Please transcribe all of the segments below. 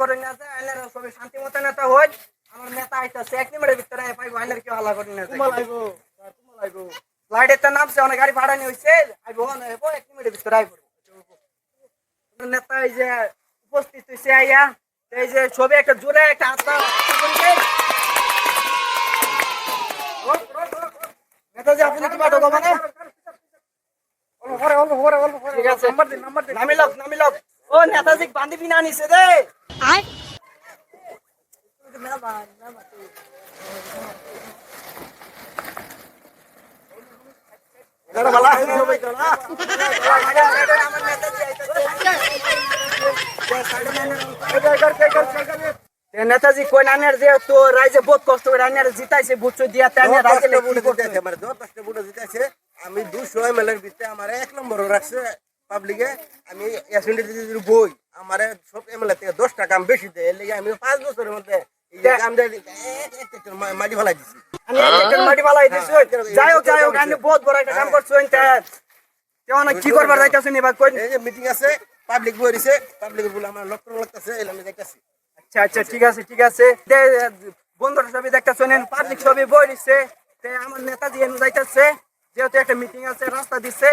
করে নিয়ে আছে আইনার সবাই শান্তি মতো নেতা হই। আমার নেতা আইতাছে এক মিনিটের ভিতরে পাইবো আইনার কি হাল্লা করে নিয়ে আছে তোমার আইবো তোমার আইবো? লাইটের তো নামছে অনেক গাড়ি ভাড়া নিয়ে হইছে আইবো না আইবো এক মিনিটের ভিতরে আইবো। নেতা এই যে উপস্থিত হইছে আইয়া এই যে ছবি একটা জোরে একটা হাতটা নেতাজি আপনি কি পাঠক মানে অল্প করে অল্প করে অল্প করে ঠিক আছে। নাম্বার দিন নামি লোক নামি লোক ও নেতাজি বান্ধি বিনা নিছে দে না নেতাজি কই নানের যে তো রাইজে বহুত কষ্ট করে আনার জিতাইছে বুঝছ দিয়া তাই দশ রাইজে বুটে জিতেছে, মানে দশ দশটা বুটে জিতেছে। আমি দুশো এম এল এর ভিতরে আমার এক নম্বর রাখছে পাবলিকে আমি অ্যাসেন্ডি বই। আমার সব এম এল থেকে দশ টাকা আমি বেশি দেয় এর লেগে আমি পাঁচ বছরের মধ্যে দেয়, মাটি ফেলাই দিছি। মাটি বালাই দিছি। যাই হোক যাই হোক আমি বহুত বড় একটা কাম করছ কেমন কি করবার যাইতাছেন এবার কই? এই যে মিটিং আছে পাবলিক বই দিছে পাবলিক বলে আমার লক্ষ্য লাগতেছে আমি যাইতেছি আচ্ছা আচ্ছা ঠিক আছে ঠিক আছে। বন্ধুরা ছবি দেখতে শোনেন পাবলিক ছবি বই দিচ্ছে আমার নেতাজি এনে যাইতেছে যেহেতু একটা মিটিং আছে রাস্তা দিচ্ছে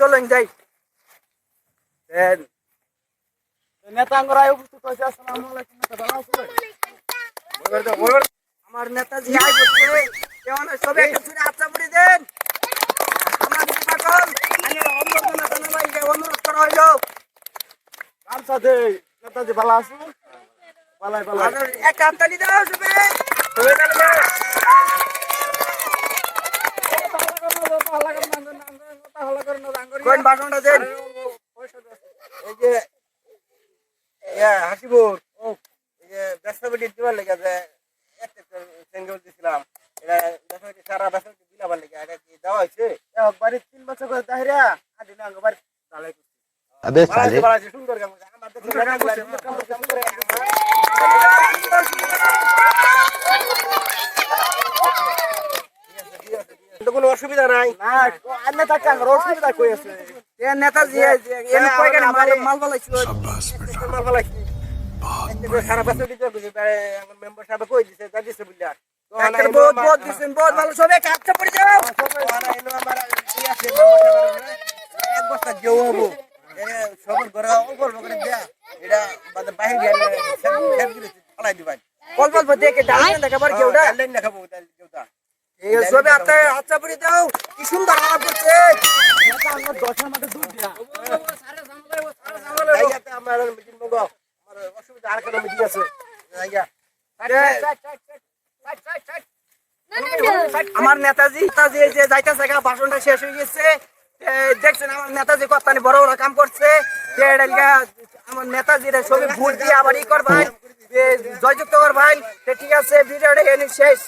চলেন যাই। এ, নেতা আঙ্গরাই উপস্থিত হয়েছে। আসসালামু আলাইকুম নেতা ভালো আছো আমার নেতাজি আই বলছে কেমন সবে একটা ছুরি হাতটা পড়ে দেন। আমার পাগল আমি অন্য নেতা না ভাই অনুরোধ করা হইল। গামছা দে নেতাজি ভালো আছো ভালাই ভালাই একটা হাততালি দাও সবে কোন বাসনটা দেন? এই যে ইয়া হাসিপুর ও যে ব্যবসাপাতি তিন বছর করে দাহিরা আদি না বাড়ি দালাই কোনো অসুবিধা নাই। না অসুবিধা কই আছে? এ নেতাজি এনে কয় গাড়ি মাল মাল বলাইছিল মাল ফেলাইছি। একটা করে সারা ব্যবসা দিতে আমার মেম্বার সাহেব কই দিছে যা দিছে বুঝলা তো বহুত বহুত দিছেন বহুত ভালো সবে কাটতে পড়ে যাও আমার ই আছে, এক বস্তা গেও হব। সবার ঘরে অল্প অল্প করে দেয়া। এটা বাদে বাহির গেলে ফেল- দিবাই। অল্প অল্প দেখে ডালেন দেখাবার কেউ না ডাল না খাব, ডাল কেউটা। এই সবে হাতে হাতটা পড়ে দাও। কি সুন্দর আলাপ করছে আঙ্গর দশের মধ্যে দুধ দিয়া আমার মিটিং আমার অসুবিধা আর কোনো মিটিং আছে? আমার নেতাজি নেতাজি যে যাইতেছে গা ভাষণটা শেষ হয়ে গেছে। দেখছেন আমার নেতাজি কত্তানি বড় বড় কাম করছে। আমার নেতাজি ছবি ভোট দিয়ে আবার ই করবাই জয়যুক্ত করবাই ঠিক আছে ভিডিওটা এনে শেষ।